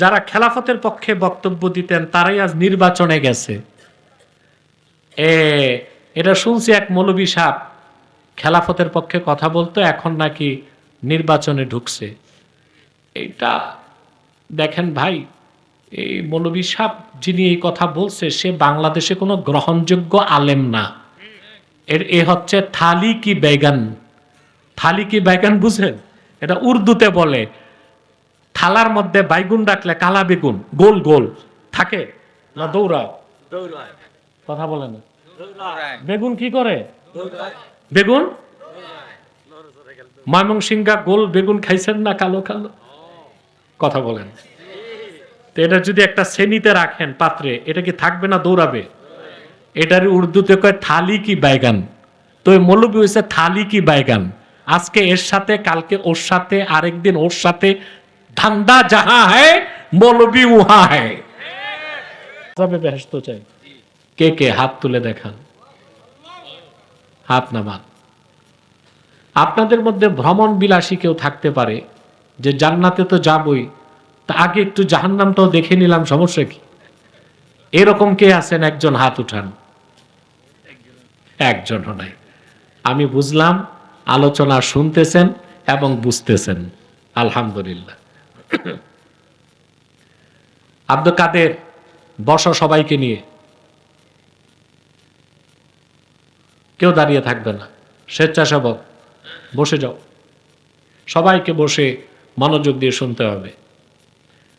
যারা খেলাফতের পক্ষে বক্তব্য দিতেন, তারাই আজ নির্বাচনে গেছে। এ, এটা শুনছি এক মৌলবী সাপ খেলাফতের পক্ষে কথা বলতো, এখন নাকি নির্বাচনে ঢুকছে। এটা দেখেন ভাই, এই মৌলবী সাপ যিনি এই কথা বলছে, সে বাংলাদেশে কোনো গ্রহণযোগ্য আলেম না। এর, এ হচ্ছে থালি কি বেগান। থালি কি বেগান বুঝেন? এটা উর্দুতে বলে। থালার মধ্যে বাইগুন রাখলে কালা বেগুন গোল গোল থাকে না দৌড়ায়? কথা বলে না। বেগুন কি করে? বেগুন? ময়মনসিংহা গোল বেগুন খাইছেন না কালো কালো? কথা বলেন। তো এটা যদি একটা শ্রেণীতে রাখেন পাত্রে এটা কি থাকবে না দৌড়াবে? এটার উর্দুতে কয় থালি কি বাইগান? তো ওই মৌলবী হয়েছে থালি কি বাইগান? আজকে এর সাথে কালকে ওর সাথে আরেকদিন ওর সাথে ধান্দা যাহা হ্যায় মৌলবী উহা হ্যায়। তবে চাই। কে কে হাত তুলে দেখান। হাত নামান। আপনাদের মধ্যে ভ্রমণ বিলাসী কেউ থাকতে পারে যে জান্নাতে তো যাবই তা আগে একটু জাহান্নামটাও দেখে নিলাম সমস্যা কি? এরকম কে আছেন একজন হাত উঠান। একজনও নাই। আমি বুঝলাম আলোচনা শুনতেছেন এবং বুঝতেছেন। আলহামদুলিল্লাহ। আব্দুল কাদের, বস সবাইকে নিয়ে। কেউ দাঁড়িয়ে থাকবে না। স্বেচ্ছাসেবক, বসে যাও। সবাইকে বসে মনোযোগ দিয়ে শুনতে হবে।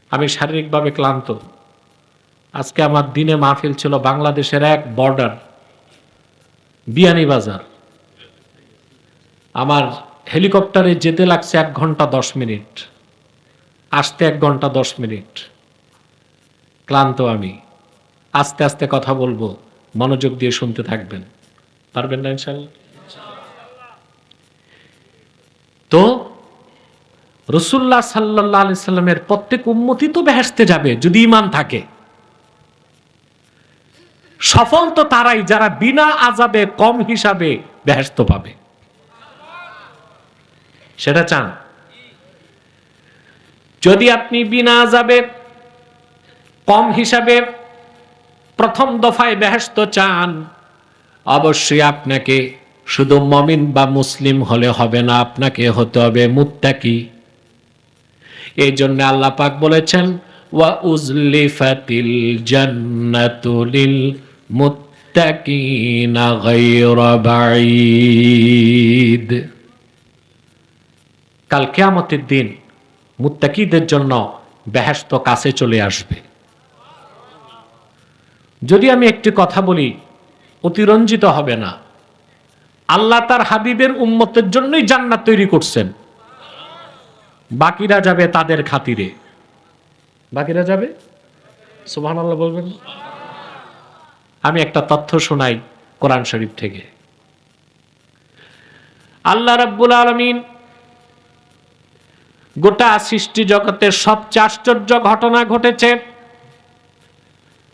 আমি শারীরিকভাবে ক্লান্ত। আজকে আমার দিনে মাহফিল ছিল বাংলাদেশের এক বর্ডার বিয়ানীবাজার আমার হেলিকপ্টারে যেতে লাগছে এক ঘণ্টা দশ মিনিট। আসতে এক ঘণ্টা দশ মিনিট। ক্লান্ত আমি। আস্তে আস্তে কথা বলব, মনোযোগ দিয়ে শুনতে থাকবেন। পারবেন না ইনশাল্লাহ? তো রসুল্লাহ সাল্লাহ আলি সাল্লামের প্রত্যেক উন্মতি তো বেহেসতে যাবে, যদি ইমান থাকে। সফল তো তারাই, যারা বিনা আজাবে কম হিসাবে বেহেস্ত পাবে। সেটা চান। যদি আপনি বিনা আজাবে কম হিসাবে প্রথম দফায় বেহেস্ত চান, অবশ্যই আপনাকে শুধু মমিন বা মুসলিম হলে হবে না, আপনাকে হতে হবে মুত্তাকি। এই জন্য আল্লাহ পাক বলেছেন, ওয়া উজলিফাতিল জান্নাতুলিল মুত্তাকিনা গায়রা বাঈদ। কাল কিয়ামতের দিন মুত্তাকিদের জন্য বেহেশত কাছে চলে আসবে। যদি আমি একটি কথা বলি, অতিরঞ্জিত হবে না। আল্লাহ তার হাবিবের উম্মতের জন্যই জান্নাত তৈরি করছেন। বাকিরা যাবে তাদের খাতিরে। বাকিরা যাবে? সুবহান আল্লাহ বলবেন। আমি একটা তথ্য শোনাই কোরআন শরীফ থেকে। আল্লাহ রাব্বুল আলমিন গোটা সৃষ্টি জগতের সবচেয়ে আশ্চর্য ঘটনা ঘটেছে।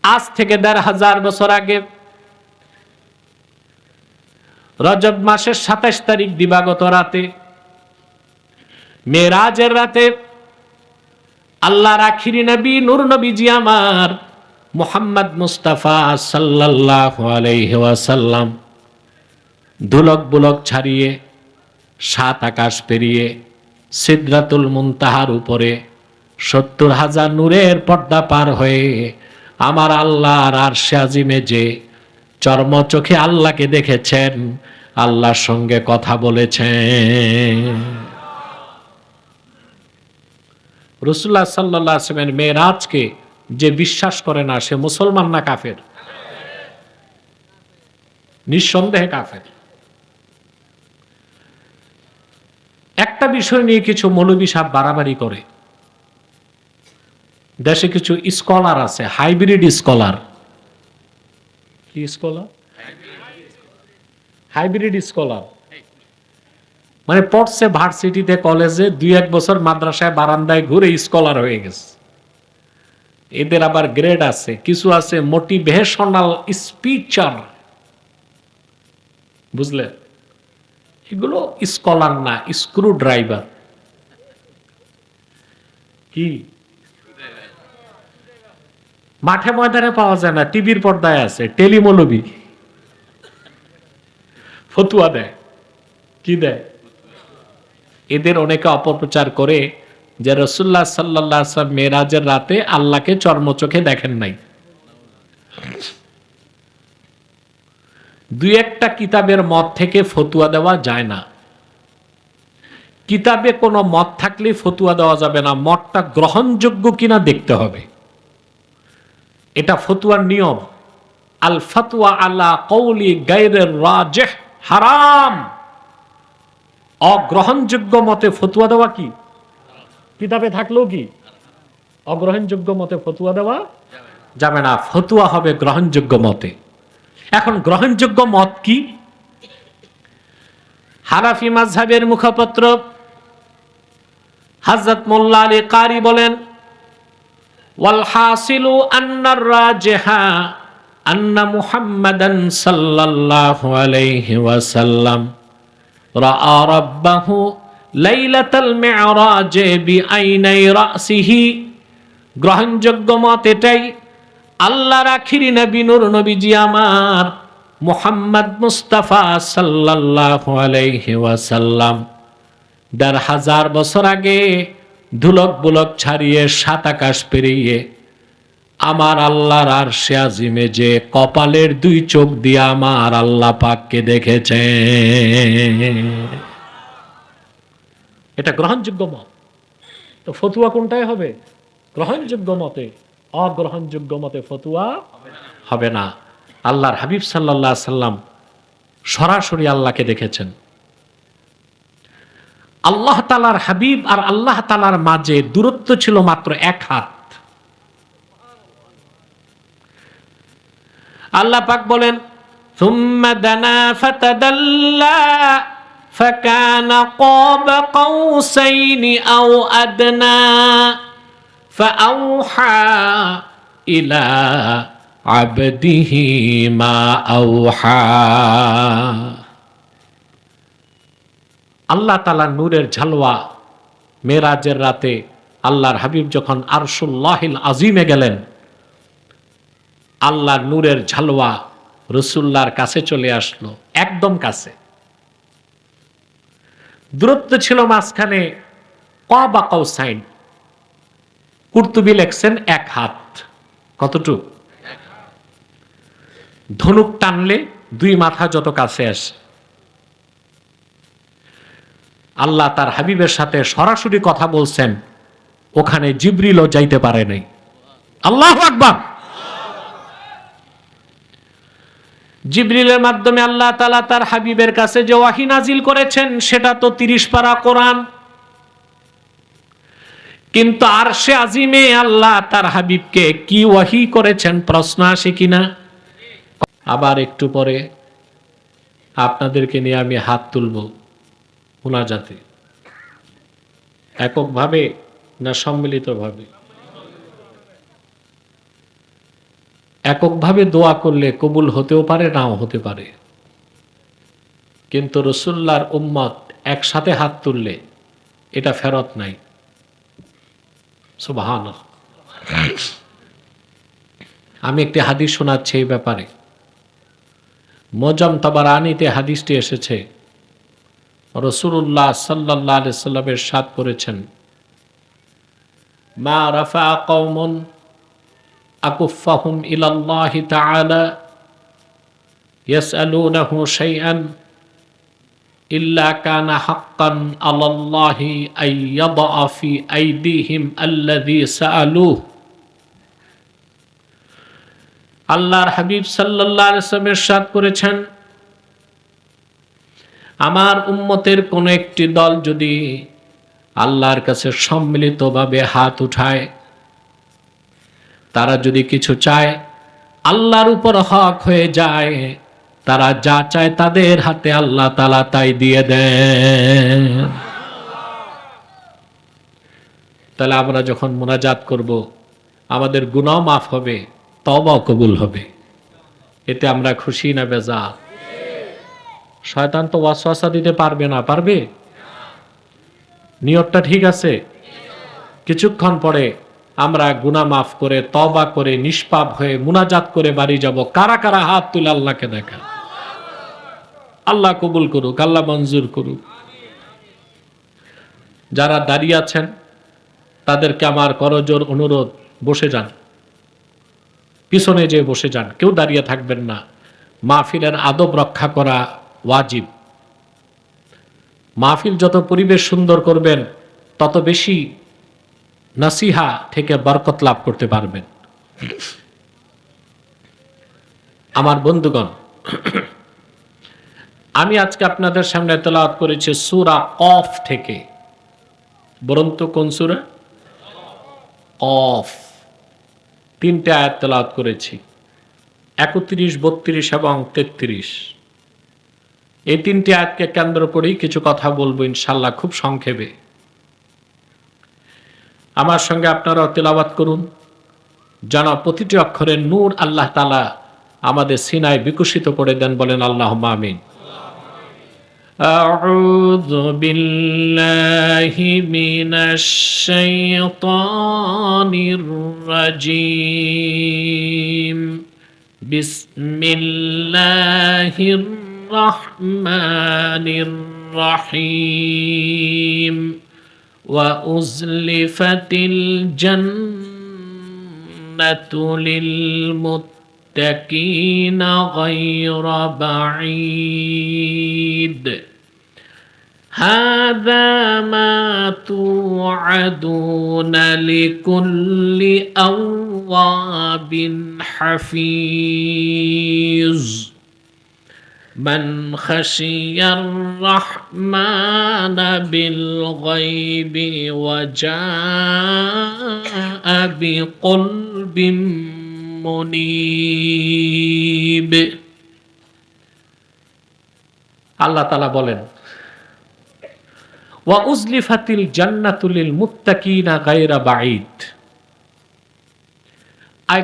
আজ থেকে দেড় হাজার বছর আগে রজব মাসের সাতাশ তারিখ দিবাগত রাতে মেরাজের রাতে আল্লাহর আখিরি নবী, নূর নবীজি আমার মোহাম্মদ মুস্তাফা সাল্লাহ আলাইসাল্লাম ধুলক বুলক ছাড়িয়ে সাত আকাশ পেরিয়ে সিদ্রাতুল মুনতাহার উপরে সত্তর হাজার নূরের পর্দা পার হয়ে আমার আল্লাহর আর আজিমে যে চর্ম চোখে আল্লাহকে দেখেছেন, আল্লাহর সঙ্গে কথা বলেছেন। রসুল্লাহ সাল্লাহ আসলামের মেয়েরাজকে যে বিশ্বাস করে না, সে মুসলমান না কাফের? নিঃসন্দেহে কাফের। একটা বিষয় নিয়ে কিছু মৌলবী সাহেব বাড়াবাড়ি করে। দেশে কিছু স্কলার আছে হাইব্রিড স্কলার কি স্কলার হাইব্রিড স্কলার মানে পড়ছে ভার্সিটিতে, কলেজে, দুই এক বছর মাদ্রাসায় বারান্দায় ঘুরে স্কলার হয়ে গেছে। এদের আবার গ্রেড আছে, কিছু আছে মোটিভেশনাল স্পিচার বুঝলে? এগুলো স্কলার না স্ক্রু ড্রাইভার কি? মাঠে ময়দানে পাওয়া যায় না, টিভির পর্দায় আছে, টেলিমৌলবি। ফতুয়া দেয়। কি দেয়? এদের অনেকে অপপ্রচার করে যে রসুল্লাহ সাল্লাহ মেয়েরাজের রাতে আল্লাহকে চর্মচোখে দেখেন নাই। দুই একটা কিতাবের মত থেকে ফতুয়া দেওয়া যায় না। কিতাবে কোনো মত থাকলে ফতুয়া দেওয়া যাবে না, মতটা গ্রহণযোগ্য কিনা দেখতে হবে। এটা ফতুয়ার নিয়ম। আল ফতুয়া আল্লাহ কৌলি গাইরের রাজেহ হারাম। অগ্রহণযোগ্য মতে ফতুয়া দেওয়া কি? কিতাবে থাকলেও কি? অগ্রহণযোগ্য মতে ফতুয়া দেওয়া যাবে না। ফতুয়া হবে গ্রহণযোগ্য মতে। এখন গ্রহণযোগ্য মত কি? হারাফি মাঝহাবের মুখপত্র। হযরত মোল্লা আলী কারি বলেন মুহাম্মাদান রাসিহি। গ্রহণযোগ্য মত এটাই আল্লাহর আখিরি নবী, নূর নবীজি আমার, মুহাম্মদ মুস্তাফা সাল্লাল্লাহু আলাইহি ওয়াসাল্লাম। দেড় হাজার বছর আগে ধুলক বুলক ছাড়িয়ে সাত আকাশ পেরিয়ে আমার আল্লাহর আর আজিমে যে কপালের দুই চোখ দিয়ে আমার আল্লাহ পাককে দেখেছে। এটা গ্রহণযোগ্য মত। তো ফতুয়া কোনটাই হবে? গ্রহণযোগ্য মতে অগ্রহণযোগ্য মতে ফতুয়া হবে না আল্লাহর হাবিব সাল্লাহ সাল্লাম সরাসরি আল্লাহকে দেখেছেন আল্লাহ তালার হাবিব আর আল্লাহ তালার মাঝে দূরত্ব ছিল মাত্র এক হাত আল্লাহ পাক বলেন ثم دنا فتدلى فكان قاب قوسين أو أدنى فأوحى إلى عبده ما أوحى আল্লাহ তালার নূরের ঝালওয়া মেরাজের রাতে আল্লাহর হাবিব যখন আরশুল্লাহিল আজিমে গেলেন আল্লাহর নূরের ঝালওয়া রসুল্লাহর কাছে চলে আসলো একদম কাছে দূরত্ব ছিল মাঝখানে ক বা কৌসাইন কুর্তুবি লেখছেন এক হাত। কতটুক? ধনুক টানলে দুই মাথা যত কাছে আসে। আল্লাহ তার হাবিবের সাথে সরাসরি কথা বলছেন, ওখানে জিব্রিলও যাইতে পারে নাই। আল্লাহ আকবার! জিব্রিলের মাধ্যমে আল্লাহ তালা তার হাবিবের কাছে যে ওয়াহি নাজিল করেছেন, সেটা তো তিরিশ পারা কোরআন। কিন্তু আর সে আজিমে আল্লাহ তার হাবিবকে কি ওয়াহি করেছেন? প্রশ্ন আসে কিনা আবার একটু পরে আপনাদেরকে নিয়ে আমি হাত তুলব মোনাজাতে। এককভাবে না সম্মিলিতভাবে? এককভাবে দোয়া করলে কবুল হতেও পারে, নাও হতে পারে। কিন্তু রসুল্লার উম্মত একসাথে হাত তুললে এটা ফেরত নাই। সুবাহান আমি একটি হাদিস শোনাচ্ছি এই ব্যাপারে। মজম তবারানিতে হাদিসটি এসেছে। রসুল্লাহ সাল্লাহ আলি সাল্লামের সাথ করেছেন। মা রাফা কৌমন আকুফাহুম ইলাল্লাহি তাআলা ইয়াসআলুনাহু শাইআন إلا كان حقا على الله أن يضع في أيديهم الذي سألوه আল্লাহর হাবিব সাল্লাহ আলসালামের সাদ করেছেন আমার উম্মতের কোন একটি দল যদি আল্লাহর কাছে সম্মিলিতভাবে হাত উঠায় তারা যদি কিছু চায় আল্লাহর উপর হক হয়ে যায় তারা যা চায় তাদের হাতে আল্লাহ তালা তাই দিয়ে দেন। তাহলে আমরা যখন মোনাজাত করব, আমাদের গুণাও মাফ হবে তবাও কবুল হবে। এতে আমরা খুশি না বেজা শয়তান তো ওয়াসওয়াসা দিতে পারবে না, পারবে? নিয়তটা ঠিক আছে? কিছুক্ষণ পরে আমরা গুনা মাফ করে তবা করে, নিষ্পাপ হয়ে মুনাজাত করে বাড়ি যাব। কারা কারা হাত তুলে আল্লাহকে দেখা? আল্লাহ কবুল করুক, আল্লাহ মঞ্জুর করুক। যারা দাঁড়িয়ে আছেন, তাদেরকে আমার করজোর অনুরোধ, বসে যান। পিছনে যে বসে যান, কেউ দাঁড়িয়ে থাকবেন না। মাহফিলের আদব রক্ষা করা ওয়াজিব। মাহফিল যত পরিবেশ সুন্দর করবেন, তত বেশি নাসিহা থেকে বরকত লাভ করতে পারবেন। আমার বন্ধুগণ আমি আজকে আপনাদের সামনে তেলাওয়াত করেছি সুরা অফ থেকে। বরন্ত কোন সুরা? অফ। তিনটে আয়াত তেলাওয়াত করেছি। একত্রিশ, বত্রিশ এবং তেত্রিশ। এই তিনটি আয়াতকে কেন্দ্র করেই কিছু কথা বলব ইনশাল্লাহ খুব সংক্ষেপে। আমার সঙ্গে আপনারাও তেলাওয়াত করুন। যেন প্রতিটি অক্ষরের নূর আল্লাহ তালা আমাদের সিনায় বিকশিত করে দেন বলেন আল্লাহ আমিন। أعوذ بالله من الشيطان الرجيم. بسم الله الرحمن الرحيم. وأزلفت الجنة للمتقين. غير بعيد. هذا ما توعدون لكل أواب حفيظ. من خشي الرحمن بالغيب وجاء بقلب মনিব। আল্লাহ তালা বলেন, ওয়া জান্নাতুলিল মুত্তাকিনা গায়রা আই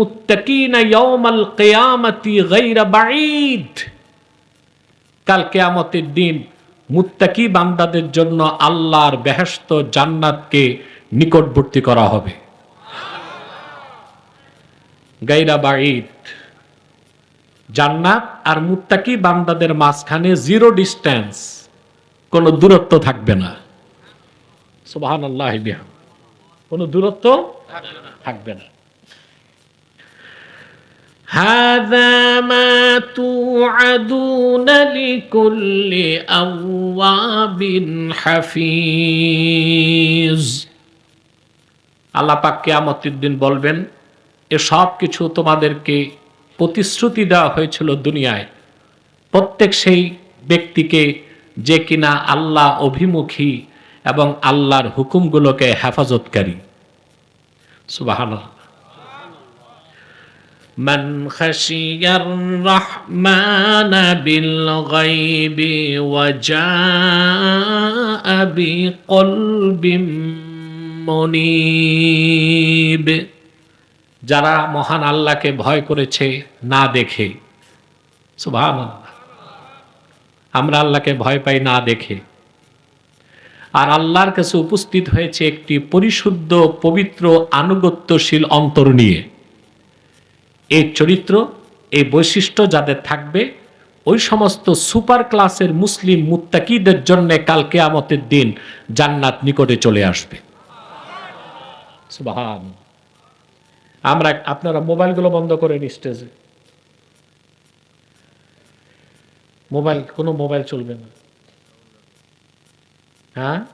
মুত্তাকিনা ইয়াউমাল কিয়ামাতি গায়রা কাল কিয়ামতের দিন মুত্তাকি বান্দাদের জন্য আল্লাহর বেহেশত জান্নাতকে নিকটবর্তী করা হবে। গায়রা বাঈদ জান্নাত আর মুত্তাকি বান্দাদের মাঝখানে জিরো ডিস্টেন্স কোনো দূরত্ব থাকবে না সুবাহান আল্লাহ কোনো দূরত্ব থাকবে না هذا ما توعدون لكل أواب حفيظ আল্লাহ পাক কিয়ামতের দিন বলবেন এ সব কিছু তোমাদেরকে প্রতিশ্রুতি দেওয়া হয়েছিল দুনিয়ায় প্রত্যেক সেই ব্যক্তিকে যে কিনা আল্লাহ অভিমুখী এবং আল্লাহর হুকুমগুলোকে হেফাজতকারী সুবাহান من خشي الرحمن بالغيب وجاء بقلب منيب যারা মহান আল্লাহকে ভয় করেছে না দেখে। সুভান আমরা আল্লাহকে ভয় পাই না দেখে। আর আল্লাহর কাছে উপস্থিত হয়েছে একটি পরিশুদ্ধ, পবিত্র, আনুগত্যশীল অন্তর নিয়ে। এই চরিত্র এই বৈশিষ্ট্য যাদের থাকবে, ওই সমস্ত সুপার ক্লাসের মুসলিম মুত্তাকিদের জন্য কালকে আমতের দিন জান্নাত নিকটে চলে আসবে। সুবাহান। আমরা আপনারা মোবাইলগুলো বন্ধ করেন স্টেজে। মোবাইল, কোনো মোবাইল চলবে না। হ্যাঁ?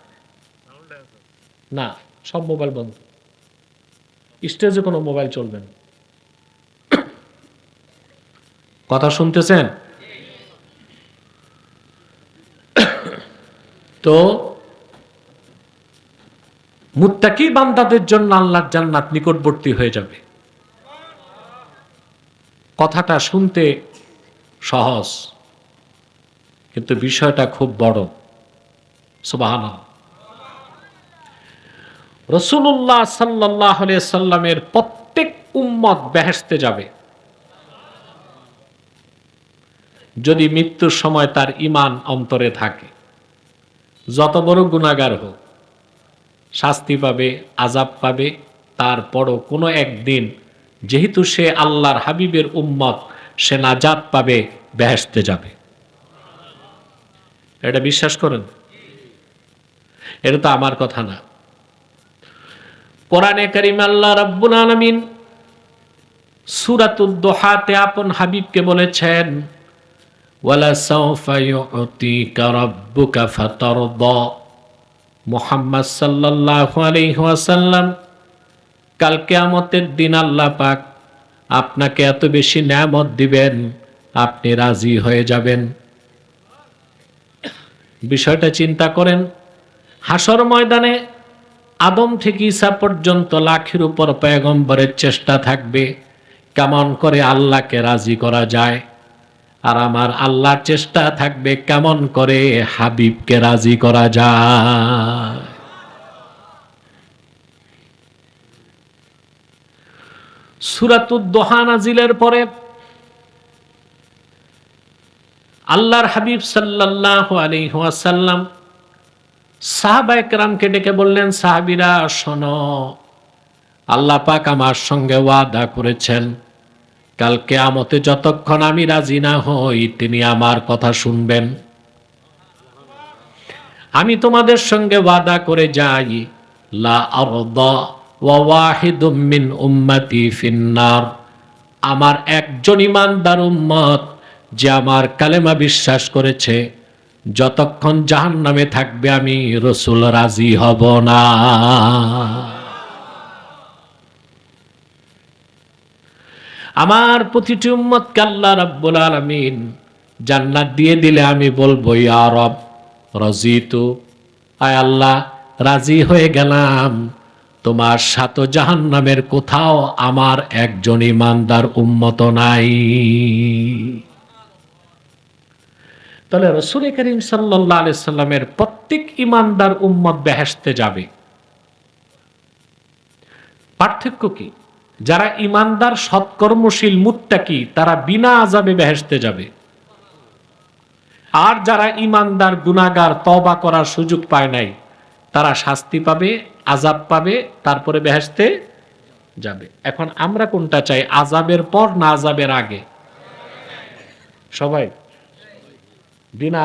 না, সব মোবাইল বন্ধ। স্টেজে কোনো মোবাইল চলবে না। কথা শুনতেছেন? তো মুত্তাকি বান্দাদের জন্য আল্লাহর জান্নাত নিকটবর্তী হয়ে যাবে। কথাটা শুনতে সহজ, কিন্তু বিষয়টা খুব বড়। সুবাহান রসুল্লাহ সাল্লাহ সাল্লামের প্রত্যেক উম্মত বেহেসতে যাবে। যদি মৃত্যুর সময় তার ইমান অন্তরে থাকে, যত বড় গুণাগার হোক শাস্তি পাবে আজাব পাবে। তারপরও কোনো একদিন যেহেতু সে আল্লাহর হাবিবের উম্মত, সে নাজাত পাবে বেহেসতে যাবে। এটা বিশ্বাস করেন? এটা তো আমার কথা না। কোরআনে করিম আল্লাহ রাব্বুল আলামিন সূরাতুদ দোহাতে আপন হাবিবকে বলেছেন, ওয়ালা সাউফা ইউতিকা রাব্বুকা ফাতারদা। মুহাম্মদ সাল্লাল্লাহু আলাইহি ওয়াসাল্লাম, কাল কিয়ামতের দিন আল্লাহ পাক আপনাকে এত বেশি নেয়ামত দিবেন, আপনি রাজি হয়ে যাবেন। বিষয়টা চিন্তা করেন, হাসর ময়দানে আদম থেকে ঈসা পর্যন্ত লাখের উপর পয়গম্বরের চেষ্টা থাকবে, কেমন করে আল্লাহকে রাজি করা যায়? আর আমার আল্লাহর চেষ্টা থাকবে কেমন করে হাবিবকে রাজি করা যায়। সুরাতুদ্দোহা নাজিলের পরে আল্লাহর হাবিব সাল্লাল্লাহু আলাইহি ওয়াসাল্লাম সাহাবা একরামকে ডেকে বললেন, সাহাবিরা, শোনো, আল্লাহ পাক আমার সঙ্গে ওয়াদা করেছেন। কালকে আমতে যতক্ষণ আমি রাজি না হই, তিনি আমার কথা শুনবেন। আমি তোমাদের সঙ্গে ওয়াদা করে যাই। লা মিন উম্মতি ফিন্নার। আমার একজন ইমানদার উম্মত যে আমার কালেমা বিশ্বাস করেছে, যতক্ষণ জাহান নামে থাকবে আমি রসুল রাজি হব না। আমার প্রতিটি উম্মতকে আল্লাহ রাব্বুল আলামিন জান্নাত দিয়ে দিলে আমি বলব, ইয়া রব রাজিতু আয় আল্লাহ, রাজি হয়ে গেলাম। তোমার সাত জাহান্নামের কোথাও আমার একজন ইমানদার উম্মত নাই। তাহলে রসুল করিম সাল্লাহ সাল্লামের প্রত্যেক ইমানদার উম্মত বেহেসতে যাবে। পার্থক্য কি? যারা ইমানদার, সৎকর্মশীল, মুত্তাকি, তারা বিনা আজাবে বেহেসতে যাবে। আর যারা ইমানদার গুনাগার তবা করার সুযোগ পায় নাই, তারা শাস্তি পাবে আজাব পাবে, তারপরে বেহেসতে যাবে। এখন আমরা কোনটা চাই আজাবের পর না আজাবের আগে? সবাই? বিনা